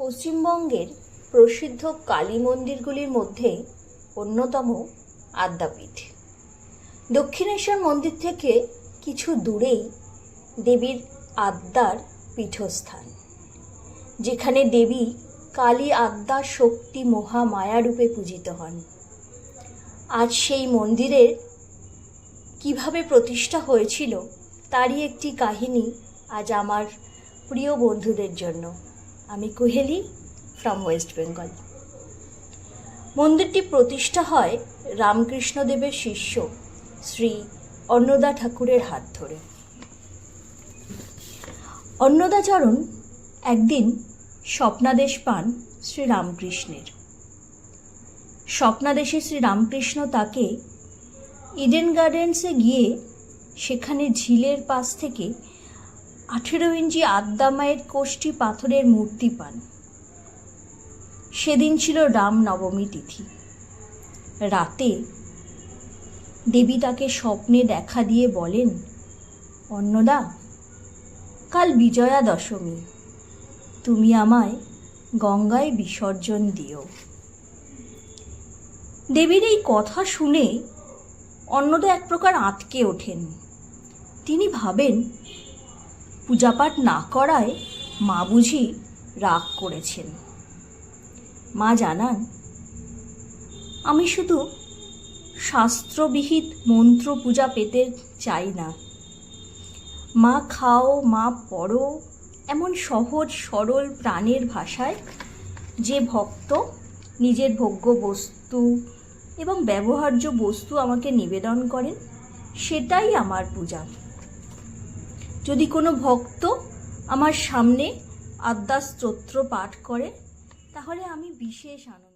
পশ্চিমবঙ্গের প্রসিদ্ধ কালী মন্দিরগুলির মধ্যে অন্যতম আদ্যাপীঠ। দক্ষিণেশ্বর মন্দির থেকে কিছু দূরেই দেবীর আদ্যার পীঠস্থান, যেখানে দেবী কালী আদ্যার শক্তি মহামায়া রূপে পূজিত হন। আজ সেই মন্দিরের কীভাবে প্রতিষ্ঠা হয়েছিল, তারই একটি কাহিনী আজ আমার প্রিয় বন্ধুদের জন্য। আমি কুহেলি ফ্রম ওয়েস্ট বেঙ্গল মন্দিরটি প্রতিষ্ঠা হয় রামকৃষ্ণদেবের শিষ্য শ্রী অন্নদা ঠাকুরের হাত ধরে। অন্নদাচরণ একদিন স্বপ্নাদেশ পান শ্রী রামকৃষ্ণের স্বপ্নাদেশে শ্রী রামকৃষ্ণ তাকে ইডেন গার্ডেন্সে গিয়ে সেখানে ঝিলের পাশ থেকে আঠেরো ইঞ্চি আদ্যামায়ের কোষ্ঠী পাথরের মূর্তি পান। সেদিন ছিল রাম নবমী তিথি। রাতে দেবী তাকে স্বপ্নে দেখা দিয়ে বলেন, অন্নদা, কাল বিজয়া দশমী তুমি আমায় গঙ্গায় বিসর্জন দিও। দেবীর এই কথা শুনে অন্নদা এক প্রকার আটকে ওঠেন। তিনি ভাবেন পূজাপাঠ না করায় মা বুঝি রাগ করেছেন। মা জানান, আমি শুধু শাস্ত্রবিহিত মন্ত্র পূজা পেতে চাই না। মা খাও, মা পড়ো, এমন সহজ, সরল প্রাণের ভাষায় যে ভক্ত নিজের ভোগ্য বস্তু এবং ব্যবহার্য বস্তু আমাকে নিবেদন করেন, সেটাই আমার পূজা। যদি কোনো ভক্ত আমার সামনে আদ্যা স্তোত্র পাঠ করে তাহলে আমি বিশেষ আনন্দ